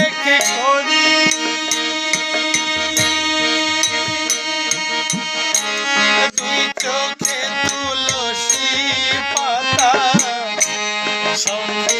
রেখে করি? দুই চোখে তুলসী পাতা সঙ্গে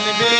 kalbi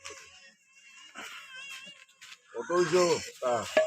Tudo. Tá.